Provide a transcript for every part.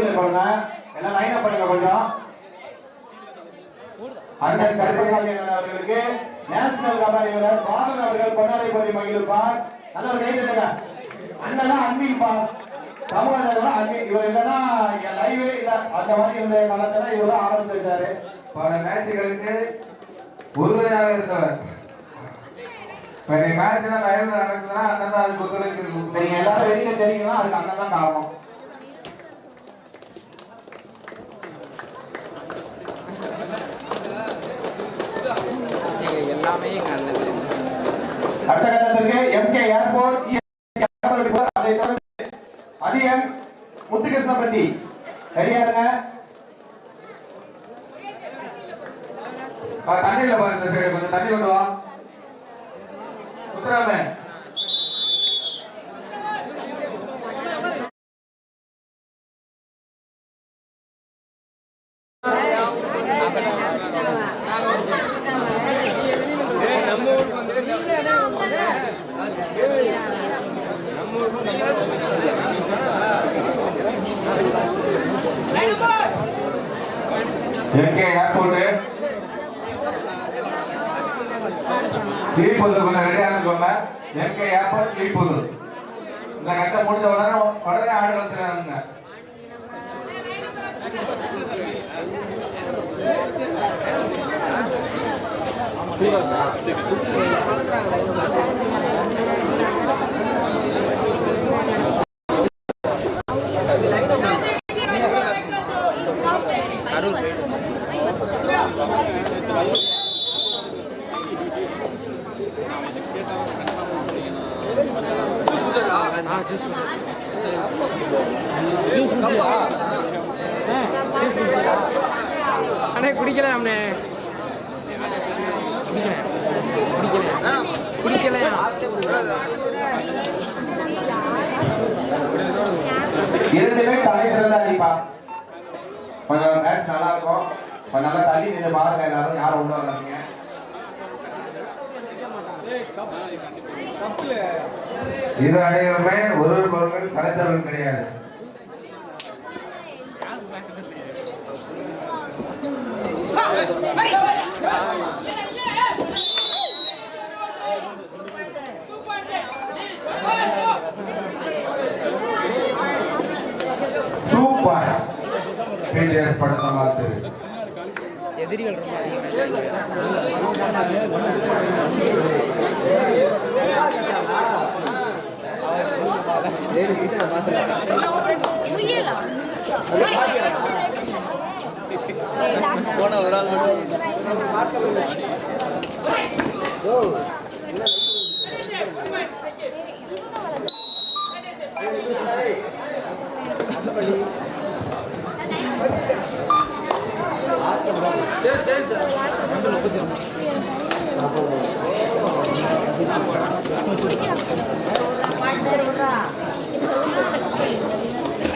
லைவ்ல போங்க எல்லாம் லைன் அப் பண்ணுங்க கொஞ்சம். அண்ணன் கருப்பசாமி அவர்களுக்கு நேஷனல் கபடி வீரர் பாலன் அவர்கள் பொன்னாடை பற்றி மகிழ்வார் நல்ல ஒரு கை தட்டுங்க அண்ணன் அன்பிப்பா சமூக அன்பி இவர் இல்லைன்னா லைவே இல்ல அந்த மாதிரி இந்த காலத்துல இவர் ஆரம்பிச்சிருக்காரு. பல மேட்சுகளுக்கு உறுதுணையாக இருந்தவர். இப்ப நீ மேட்ச் லைவ்ல நடக்குதுன்னா அண்ணன் தான் அதுக்கு ஒத்துழைப்பு நீங்க. எல்லாரும் வெளியில தெரியுங்கன்னா அதுக்கு அண்ணன் தான் காரணம் நீங்க எல்லாமே எங்க அண்ணன் அடுத்த எம்கே ஏர்போர்ட் அதை முத்துகிருஷ்ணபதி சரியாருங்க? தண்ணியில் பாருங்க கொஞ்சம் தண்ணி கொண்டு வா. முத்துராமன். திருப்பூர் கொஞ்சம் ரெடியா இருக்கோங்க எம்கே ஏர்போர்ட் திருப்பூர் இந்த கட்ட முடிஞ்ச உடனே உடனே ஆடு வந்துடுறாங்க அருள் அண்ணே குடிக்கல அண்ணே? குடிக்கல குடிக்கல இரண்டுமே தலை சிறந்த அடிப்பா கொஞ்சம் மேட்ச் நல்லா இருக்கும். கொஞ்சம் நல்லா தள்ளி நின்று பாருங்க எல்லாரும் யாரும் உள்ள வராதீங்க. இரு அணிகளுமே ஒருவருக்கு ஒருவர் சலைத்தவர்கள் கிடையாது. சூப்பர் பிடிஎஸ் படத்தை பார்த்து. எதிரிகள் ரொம்ப அதிகம்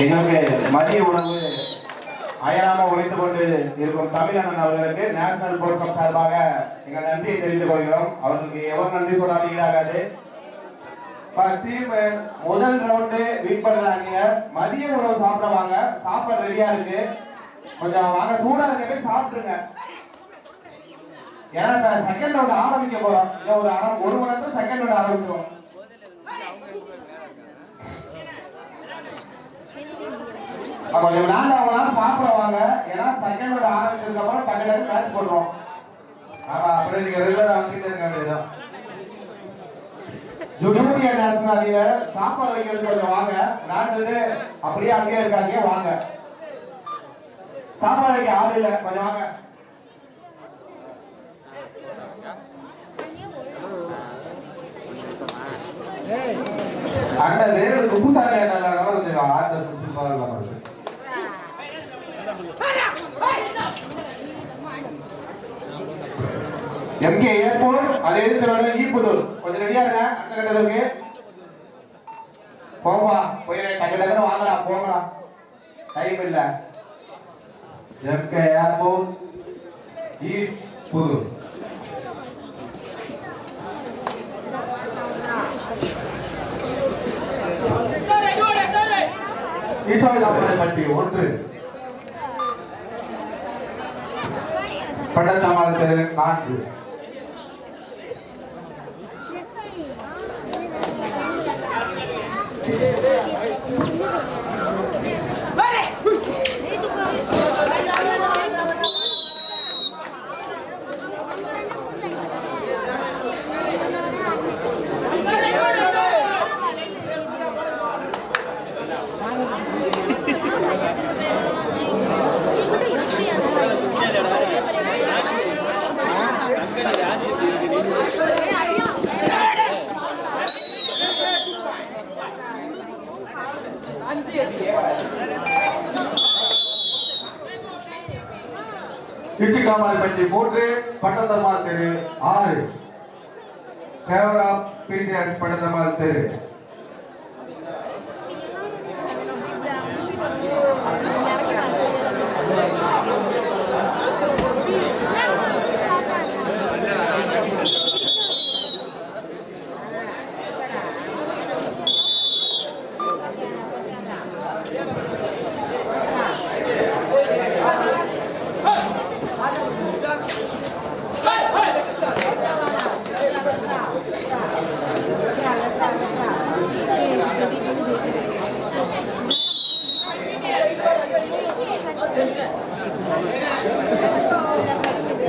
எங்களுக்கு மதிய உணவு அயராம உழைத்துக் கொண்டு இருக்கும் தமிழண்ணன் அவர்களுக்கு நேஷனல் போர்க்கம் சார்பாக எங்கள் நன்றியை தெரிவித்துக் கொள்கிறோம். அவர்களுக்கு எவ்வளவு நன்றி சொன்னாலும் ஈடாகாது. முதல் ரவுண்டு வின் பண்ணாங்க மதிய உணவு சாப்பிடுவாங்க சாப்பாடு ரெடியா இருக்கு. கொஞ்சம் வாங்க சூடா இருக்க சாப்பிட்டுருங்க. ஏன்னா இப்ப செகண்ட் ரவுண்ட் ஆரம்பிக்க போறோம். இன்னும் ஒரு அரை ஒரு மணி நேரத்துல செகண்ட் ரவுண்ட் ஆரம்பிச்சிடும் அப்ப கொஞ்சம் நாள் சாப்பிட வாங்க. ஏன்னா செகண்ட் ரவுண்ட் ஆரம்பிச்சதுக்கு அப்புறம் பக்கத்துல டக்கு மேட்ச் போடுறோம். ஆமா அப்புறம் நீங்க ரெகுலரா வந்துட்டே இருக்க வேண்டியதான் ஜூனியர் நேஷனல் சாப்பாடு வைக்கிறது கொஞ்சம் வாங்க. நாட்டு அப்படியே அங்கேயே இருக்காங்க வாங்க. சாப்பாடு வைக்க ஆள் இல்லை கொஞ்சம் வாங்க. அண்ணன் வேறு பூசாரி என்னால கொஞ்சம் ஆர்டர் கொடுத்து பாருங்க எம்கே ஏர்போர்ட் அதே இருக்கிற ஈப்புதூர் கொஞ்சம் ரெடியா இருங்க அந்த கட்டத்துக்கு போவா போய் டக்கு டக்குன்னு வாங்கடா போங்கடா டைம் இல்ல. எம்கே ஏர்போர்ட் ஈ ஈச்சோதாமலைப்பட்டி ஒன்று. பட்டத்தமால் தெரு நான்கு. இட்டிக்காமலைப்பட்டி மூன்று பட்டத்தமால் தெரு. ஆறு. கேவரா பிடிஆர் பட்டத்தமால் தெரு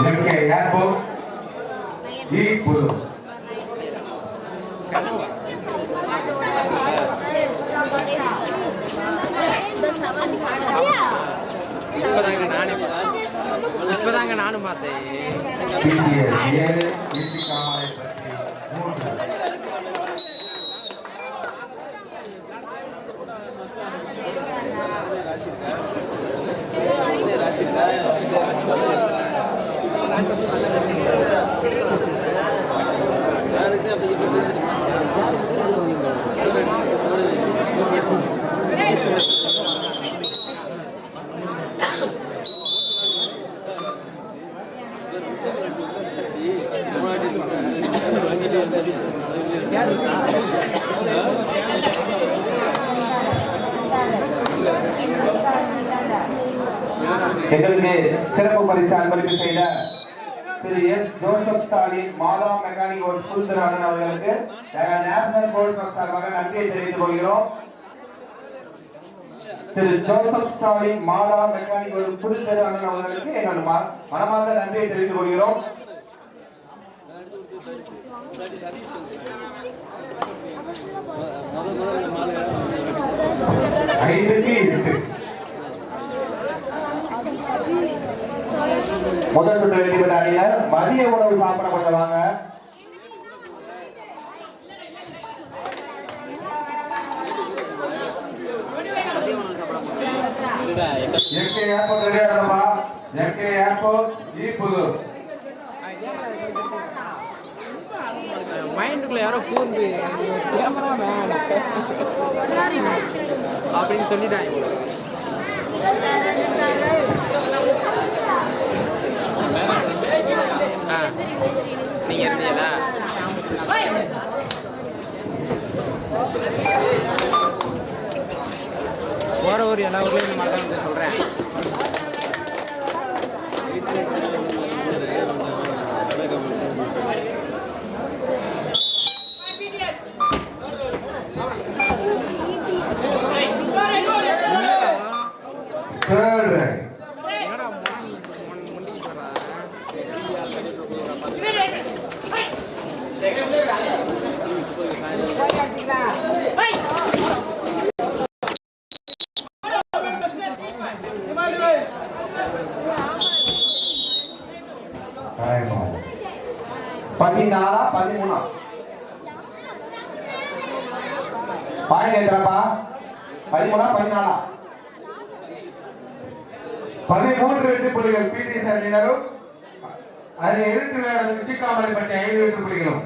எம்கே ஏர்போர்ட் இ புது இப்போதாங்க நானே இப்பதாங்க நானும் பார்த்தேன். எங்களுக்கு சிறப்பு பரிசு அன்பளிப்பு செய்த திரு எஸ் ஜோசப் ஸ்டாலின் மாதா மெக்கானிக் ஒரு சுல்தரானன் அவர்களுக்கு நாங்கள் நேஷனல் போலீஸ் சார்பாக நன்றியை தெரிவித்துக் கொள்கிறோம். திரு ஜோசப் ஸ்டாலின் மாதா மெக்கானிக் ஒரு புதுத்தரானன் அவர்களுக்கு எங்கள் மனமார்ந்த நன்றியை தெரிவித்துக் கொள்கிறோம். ஐந்துக்கு எட்டு. முதல் சுற்று வெற்றி பெற்ற அணியினர். மதிய உணவு சாப்பிட கொஞ்சம் வாங்க. எம்கே ஏர்போர்ட் ரெடியா ஏர்போர்ட் மைண்டுக்குள்ள யாரோ கேமரா மேன் அப்படின்னு சொல்லிட்டாங்க. ஆ நீங்க இருந்தீங்களா? போகிற ஊர் எல்லா ஊர்லேயும் இந்த மாதிரி தான் சொல்கிறேன் பாருங்க கேட்கிறப்பா பதிமூணா பதினாலா? பதிமூன்று எட்டு புள்ளிகள் பிடி அணியினரும் அதனை எதிர்த்து விளையாடும் சிக்காமலைப்பட்டி ஐந்து எட்டு புள்ளிகளும்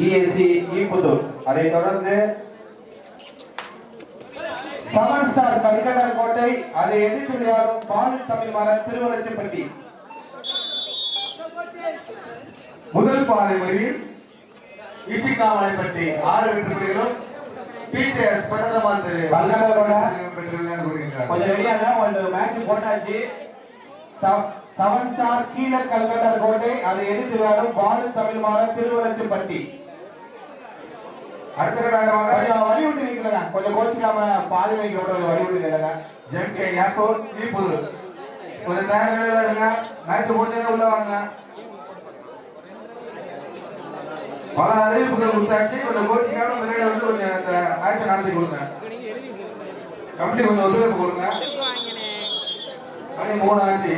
இஎஸ்சி ஈப்புத்தூர் அதைத் தொடர்ந்து சமன் ஸ்டார் கல்கடர் கோட்டை அதை எதிர்த்து விளையாடும் பாலு தமிழ் மர திருவரச்சப்பட்டி முதல் பாதை முடிவில் இட்டிக்காமலைப்பட்டி ஆறு வெற்றி புள்ளிகளும் விளையாண்டு கொள்கின்றார் கொஞ்சம் ரெடியாக ಒಂದು மேட்ச் போட்டாச்சு. செவன் ஸ்டார் கீழ கல்கடர் கோட்டை அதை எதிர்த்து விளையாடும் பாலு தமிழ் மர திருவரச்சப்பட்டி அடுத்த கடாரமாக கொஞ்சம் வழி விட்டு நிக்கலங்க கொஞ்சம் கோச்சிக்காம பாதி வைக்க விட்டு வழி விட்டு நிக்கலங்க ஜெம்கே ஏர்போர்ட் ஈப்புதூர் கொஞ்சம் தயாரில் இருங்க. மேட்ச் முடிஞ்சே உள்ள வாங்க. பல அறிவிப்புகள் கொடுத்தாச்சு. கொஞ்சம் கோச்சிக்கான விளையாட வந்து கொஞ்சம் அந்த மேட்ச் நடத்தி கொடுங்க. கமிட்டி கொஞ்சம் ஒத்துழைப்பு கொடுங்க. மணி மூணு ஆச்சு.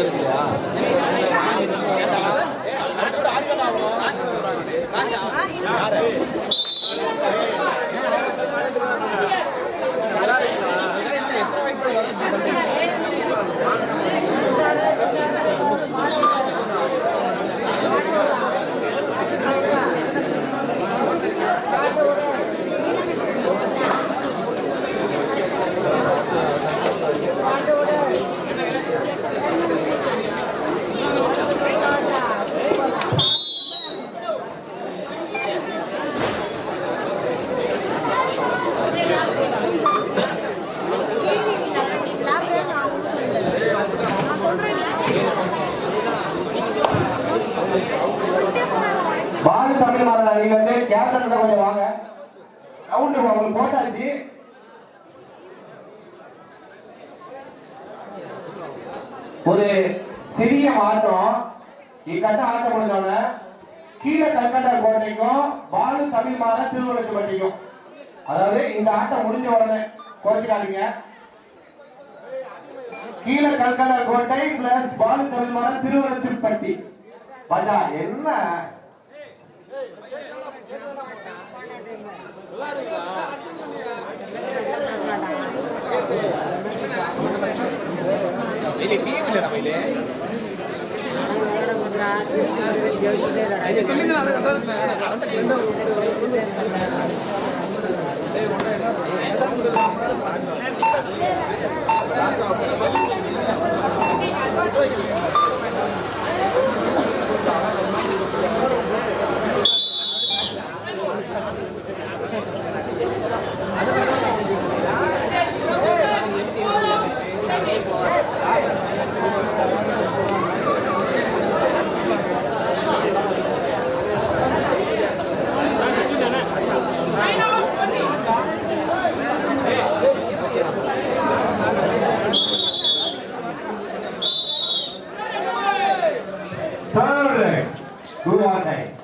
பாலு ரவுண்டு உங்களுக்கு போட்டாச்சு ஒரு சிறிய மாற்றம். இக்கட்ட ஆட்டம் முடிஞ்சவங்க கீழே கல்கட்டா கோட்டைக்கும் பாலு தமிழ் மாத திருவள்ளப்பட்டிக்கும் அதாவது இந்த ஆட்டம் முடிஞ்ச உடனே கோச்சிக்காதீங்க கீழே கல்கட்டா கோட்டை பிளஸ் பாலு தமிழ் மாத திருவள்ளப்பட்டி பஜா என்ன? Third Who are they?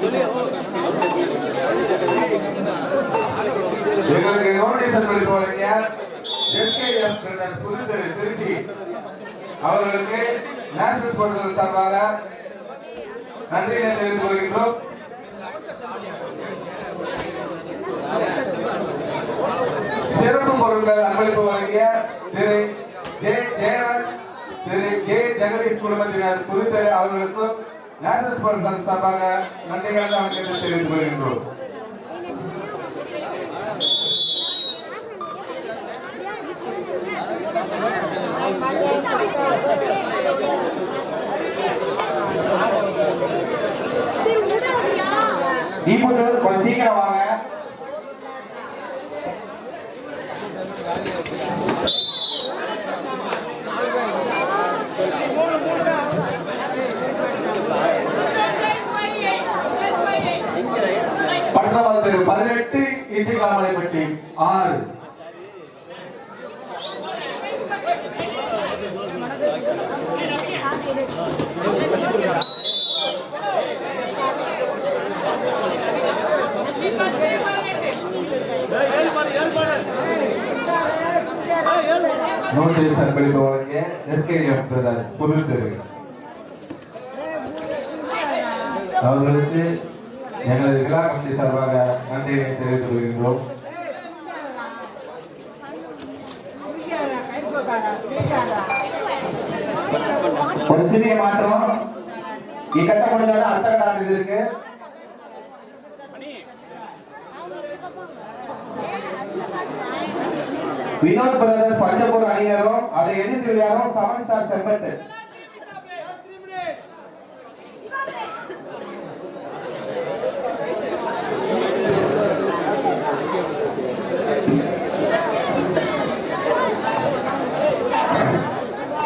சொல்லி எங்களுக்கு நோட்டீசன் கொடுத்த வரைக்கும் எஸ்கேஎஸ் பில்டர்ஸ் புதுச்சேரி திருச்சி அவர்களுக்கு நேஷனல் போர்ட்டல் சார்பாக நன்றியை தெரிவித்துக் கொள்கின்றோம் சிறப்பு பொருட்கள் அன்பளிப்பு வழங்கிய திரு ஜே ஜெயராஜ் திரு ஜே ஜெகதீஷ் குடும்பத்தினர் புதுச்சேரி அவர்களுக்கும் நேஷனல் போர்ட்டல் சார்பாக நன்றிகளை. தெரிவித்துக் கொள்கின்றோம் தீபுத்தூர் கொஞ்சம் சீக்கிரம் வாங்க. பட்டணம் திரு பதினெட்டு இன்றிகாமலைப்பட்டி ஆறு. நோட்டீஸ் அன்பளிப்பு வழங்கிய எஸ்கேஎஃப் பிரதர்ஸ் புது தெரு அவர்களுக்கு எங்களது விழா கமிட்டி சார்பாக நன்றியை தெரிவித்துக் கொள்கின்றோம். ஒரு சிறிய மாற்றம். இக்கட்ட முடிஞ்சாலும் அடுத்த இருக்கு. வினோத் பிரதர்ஸ் பஞ்சபூர் அணியினரும் அதை எதிர்த்து விளையாடும் செவன் ஸ்டார் செம்பட்டு.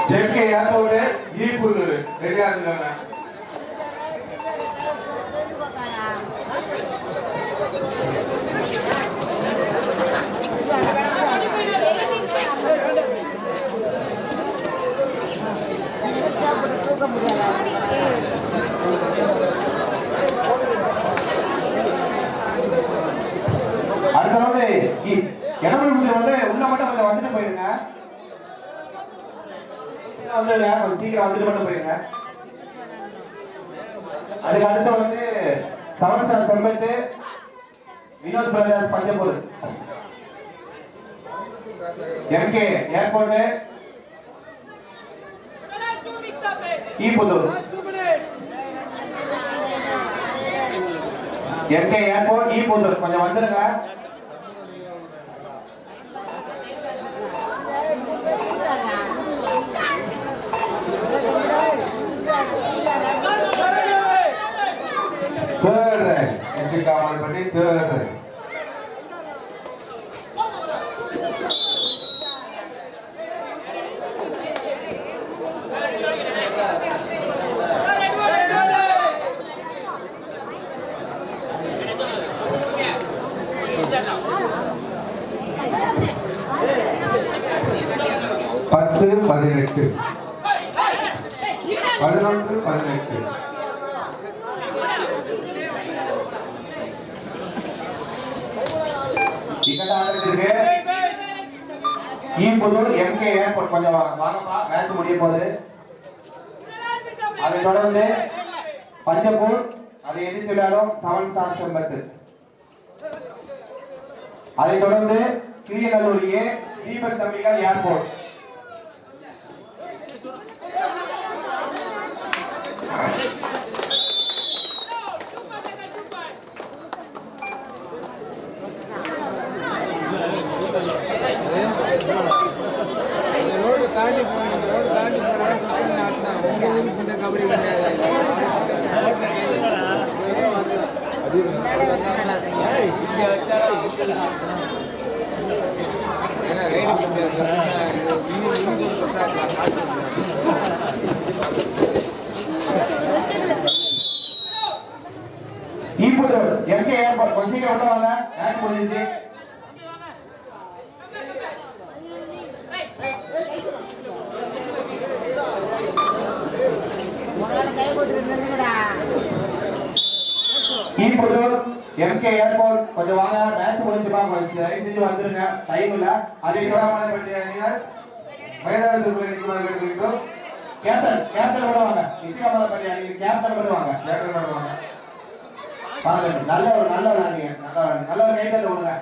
ஜெட்கே ஏர்போர்ட் ஈப்பூர் ரெடியாக இருக்காங்க அடுத்த வந்து இடமொழி வந்து உள்ள மட்டும் கொஞ்சம் வந்துட்டு போயிருங்க வந்துடுங்க கொஞ்சம் சீக்கிரம் வந்துட்டு மட்டும் போயிருங்க அதுக்கு அடுத்து வந்து seven star Sembattu Vinod brothers Panjapur MK airport ஈப்புத்தூர் எங்க ஏர்போர்ட் ஈ ஈப்புத்தூர் கொஞ்சம் வந்துருங்க. பத்து பதினெட்டு. பதினொன்று பதினெட்டு. டிக்கெட் எம்கே ஏர்போர்ட் கொஞ்சம் வாங்கப்பா மேட்ச் முடிய போகுது. அதை தொடர்ந்து பஞ்சப்பூர் அதை எதிர்த்து விளையாடும் செவன் ஸ்டார் செம்பத்து அதை தொடர்ந்து கிரியநல்லூர் ஏ தீபன் தம்பிகள் ஏர்போர்ட் Thank you தாண்டி போகணும் ரோடு தாண்டி போனால் உங்கள் ஊருக்கு இந்த கபடி கிடையாது ஏன்னா ரைடு ஈப்புதூர் எம்கே ஏர்போர்ட் கொஞ்சம் சீக்கிரம் உள்ள வாங்க மேட்ச் முடிஞ்சிச்சு ஈப்புதூர் எம்கே ஏர்போர்ட் கொஞ்சம் வாங்க மேட்ச் முடிஞ்சுப்பா கொஞ்சம் தயவு செஞ்சு வந்துருங்க. டைம் இல்ல. அதே விடாமல் பற்றிய அணியினர் கேப்டன் கேப்டன் கூட வாங்க. நிச்சயமாக பண்ணி கேப்டன் கூட வாங்க. கேப்டன் வருவாங்க வாங்க. நல்ல ஒரு நல்ல ஒரு ஆடிங்க நல்ல விளையாடுங்க நல்ல ஒரு கைத்தல் விடுங்க